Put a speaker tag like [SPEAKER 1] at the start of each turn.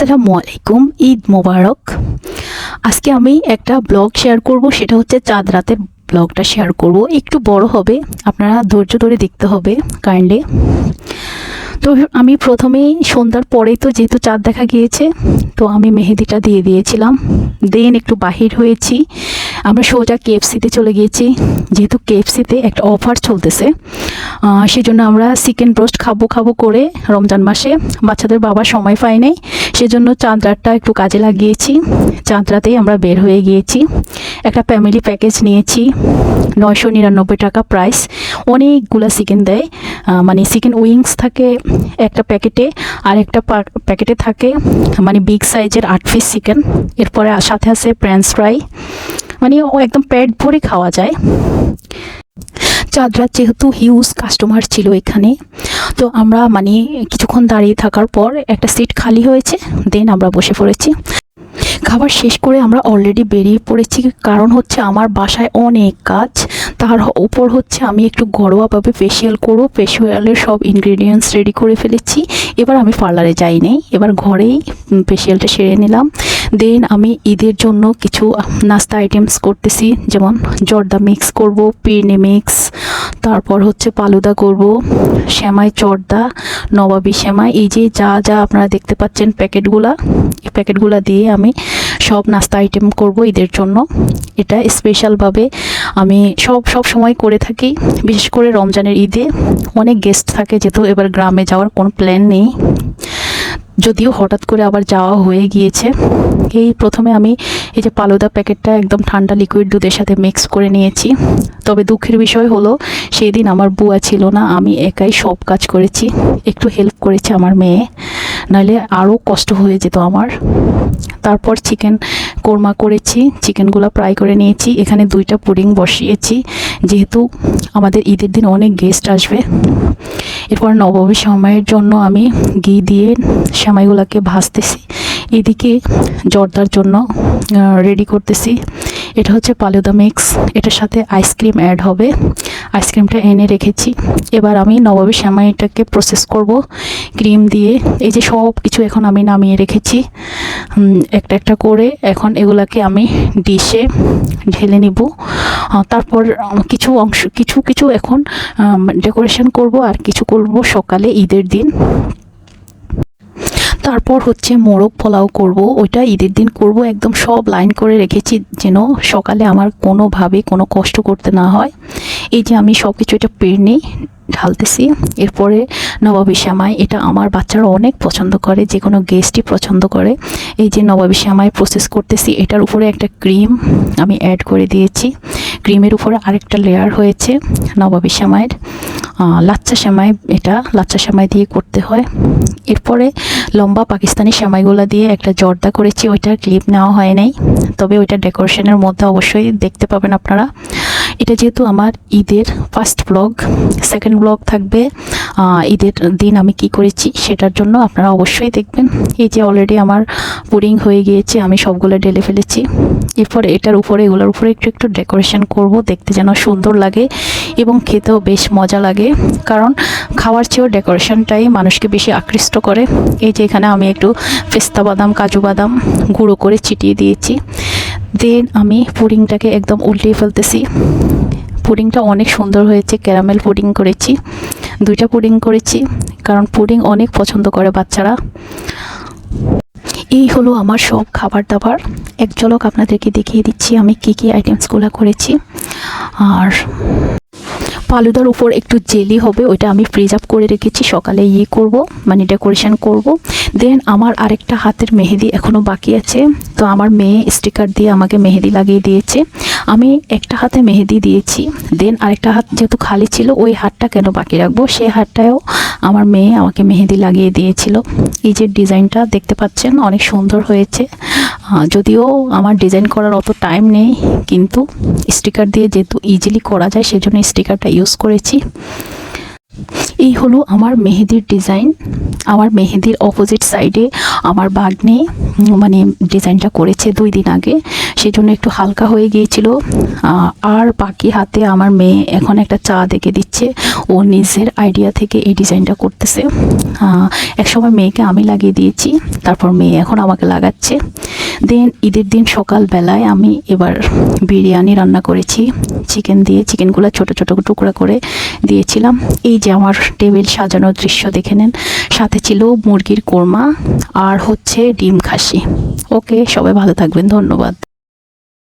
[SPEAKER 1] আসসালামু আলাইকুম, ঈদ মোবারক। আজকে আমি একটা ব্লগ শেয়ার করব, সেটা হচ্ছে চাঁদ রাতের ব্লগটা শেয়ার করব। একটু বড় হবে, আপনারা ধৈর্য ধরে দেখতে হবে, কাইন্ডলি। তো আমি প্রথমেই সন্ধ্যার পরেই তো যেহেতু চাঁদ দেখা গিয়েছে, তো আমি মেহেদিটা দিয়ে দিয়েছিলাম। দেন একটু বাহির হয়েছি, আমরা সোজা কেএফসিতে চলে গিয়েছি। যেহেতু কেএফসিতে একটা অফার চলতেছে সেজন্য আমরা চিকেন রোস্ট খাব খাব করে রমজান মাসে বাচ্চাদের বাবা সময় পায় নাই। সেজন্য চাঁদরাতটা একটু কাজে লাগিয়েছি। চাঁদ রাতেই আমরা বের হয়ে গিয়েছি। একটা ফ্যামিলি প্যাকেজ নিয়েছি। নয়শো নিরানব্বই টাকা প্রাইস অনেকগুলা চিকেন দেয়। মানে চিকেন উইংস থাকে একটা প্যাকেটে আর একটা প্যাকেটে থাকে মানে বিগ সাইজের আট পিস চিকেন এরপরে সাথে আছে ফ্রেঞ্চ ফ্রাই মানে ও একদম পেট ভরে খাওয়া যায়। চাঁদরাত যেহেতু হিউজ কাস্টমার ছিল এখানে, তো আমরা মানে কিছুক্ষণ দাঁড়িয়ে থাকার পর একটা সিট খালি হয়েছে দেন আমরা বসে পড়েছি। খাবার শেষ করে আমরা অলরেডি বেরিয়ে পড়েছি, কারণ হচ্ছে আমার বাসায় অনেক কাজ, তার উপর হচ্ছে আমি একটু ঘরোয়াভাবে ফেসিয়াল করব ফেসিয়ালের সব ইনগ্রেডিয়েন্টস রেডি করে ফেলেছি। এবার আমি পার্লারে যাই নাই, এবার ঘরেই ফেসিয়ালটা সেরে নিলাম। দেন আমি ঈদের জন্য কিছু নাস্তা আইটেমস করতেছি, যেমন জর্দা মিক্স করব পিরনি মিক্স তারপর হচ্ছে পালুদা করব শ্যামাই চর্দা, নবাবী শ্যামাই এই যে যা যা আপনারা দেখতে পাচ্ছেন প্যাকেটগুলা, এই প্যাকেটগুলা দিয়ে আমি সব নাস্তা আইটেম করব ঈদের জন্য। এটা স্পেশালভাবে আমি সব সব সময় করে থাকি, বিশেষ করে রমজানের ঈদে। অনেক গেস্ট থাকে, যেহেতু এবার গ্রামে যাওয়ার কোনো প্ল্যান নেই। যদিও হঠাৎ করে আবার যাওয়া হয়ে গিয়েছে। এই প্রথমে আমি এই যে পালুদা প্যাকেটটা একদম ঠান্ডা লিকুইড দুধের সাথে মিক্স করে নিয়েছি। তবে দুঃখের বিষয় হলো সেই দিন আমার বুয়া ছিল না, আমি একাই সব কাজ করেছি। একটু হেল্প করেছে আমার মেয়ে। নাহলে আরও কষ্ট হয়ে যেত আমার। তারপর চিকেন কোরমা করেছি চিকেনগুলো ফ্রাই করে নিয়েছি। এখানে দুইটা পুডিং বসিয়েছি। যেহেতু আমাদের ঈদের দিন অনেক গেস্ট আসবে এরপর নবমী সময়ের জন্য আমি ঘি দিয়ে সামাইগুলোকে ভাজতেছি। এদিকে জর্দার জন্য রেডি করতেছি। এটা হচ্ছে পালুদা মিক্স। এটার সাথে আইসক্রিম অ্যাড হবে। আইসক্রিমটা এনে রেখেছি। এবার আমি নবাবী সেমাইটাকে প্রসেস করব। ক্রিম দিয়ে এই যে সব কিছু এখন আমি নামিয়ে রেখেছি। একটা একটা করে এখন এগুলাকে আমি ডিশে ঢেলে নিব। তারপর কিছু অংশ, কিছু কিছু এখন ডেকোরেশন করব আর কিছু করব সকালে ঈদের দিন। তারপর হচ্ছে মোরগ পোলাও করব, ওইটা ঈদের দিন করব, একদম সব লাইন করে রেখেছি যেন সকালে আমার কোনোভাবে কোনো কষ্ট করতে না হয়। এই যে আমি সব কিছু এটা পেরে নিই ঢালতেছি, এরপরে নবাবী শ্যামাই এটা আমার বাচ্চারা অনেক পছন্দ করে, যে কোনো গেস্টই পছন্দ করে। এই যে নবাবী শ্যামাই প্রসেস করতেছি, এটার উপরে একটা ক্রিম আমি অ্যাড করে দিয়েছি। ক্রিমের উপরে আরেকটা লেয়ার হয়েছে নবাবী শ্যামাইয়ের লাচ্চা সেমাই এটা লাচ্চা সেমাই দিয়ে করতে হয়। এরপরে লম্বা পাকিস্তানি সেমাইগুলো দিয়ে একটা জর্দা করেছি, ওইটার ক্লিপ নেওয়া হয় নাই। তবে ওইটা ডেকোরেশনের মধ্যে অবশ্যই দেখতে পাবেন আপনারা। এটা যেহেতু আমার ঈদের ফার্স্ট ব্লগ সেকেন্ড ব্লগ থাকবে ঈদের দিন আমি কি করেছি সেটার জন্য আপনারা অবশ্যই দেখবেন। এই যে অলরেডি আমার পুডিং হয়ে গিয়েছে, আমি সবগুলো ঢেলে ফেলেছি। এরপর এটার উপরে, এগুলোর উপরে একটু একটু ডেকোরেশন করব, দেখতে যেন সুন্দর লাগে এবং খেতেও বেশ মজা লাগে। কারণ খাওয়ার চেয়েও ডেকোরেশনটাই মানুষকে বেশি আকৃষ্ট করে। এই যে এখানে আমি একটু পেস্তা বাদাম, কাজু বাদাম গুঁড়ো করে চিটিয়ে দিয়েছি। দেন আমি পুডিংটাকে একদম উল্টে ফেলতেছি। পুডিংটা অনেক সুন্দর হয়েছে, ক্যারামেল পুডিং করেছি, দুইটা পুডিং করেছি, কারণ পুডিং অনেক পছন্দ করে বাচ্চারা। এই হলো আমার সব খাবার দাবার। এক ঝলক আপনাদেরকে দেখিয়ে দিচ্ছি আমি কী কী আইটেমসগুলো করেছি। আর ফালুদার উপর একটু জেলি হবে, ওইটা আমি প্রিজার্ভ করে রেখেছি, সকালে ইয়ে করব মানে ডেকোরেশন করব। দেন আমার আরেকটা হাতের মেহেদি এখনও বাকি আছে, তো আমার মেয়ে স্টিকার দিয়ে আমাকে মেহেদি লাগিয়ে দিয়েছে। আমি একটা হাতে মেহেদি দিয়েছি দেন আরেকটা হাত যেহেতু খালি ছিল, ওই হাতটা কেন বাকি রাখব? সেই হাতটাও আমার মেয়ে আমাকে মেহেদি লাগিয়ে দিয়েছিল। এই যে ডিজাইনটা দেখতে পাচ্ছেন, অনেক সুন্দর হয়েছে। যদিও আমার ডিজাইন করার অত টাইম নেই, কিন্তু স্টিকার দিয়ে যেহেতু ইজিলি করা যায়, সেজন্য স্টিকারটা ইউজ করেছি। এই হলো আমার মেহেদির ডিজাইন। আমার মেহেদির অপোজিট সাইডে আমার বাগনি মানে ডিজাইনটা করেছে দুই দিন আগে সেই জন্য একটু হালকা হয়ে গিয়েছিল। আর বাকি হাতে আমার মেয়ে এখন একটা চা দেখে দিচ্ছে। ও নিজের আইডিয়া থেকে এই ডিজাইনটা করতেছে। একসময় মেয়েকে আমি লাগিয়ে দিয়েছি, তারপর মেয়ে এখন আমাকে লাগাচ্ছে। দেন ঈদের দিন সকালবেলায় আমি এবার বিরিয়ানি রান্না করেছি। চিকেন দিয়ে চিকেনগুলো ছোট ছোট টুকরা করে দিয়েছিলাম। এই যে আমার টেবিল সাজানোর দৃশ্য দেখে নেন। সাথে ছিল মুরগির কোরমা আর হচ্ছে ডিম খাসি। ওকে সবাই ভালো থাকবেন ধন্যবাদ।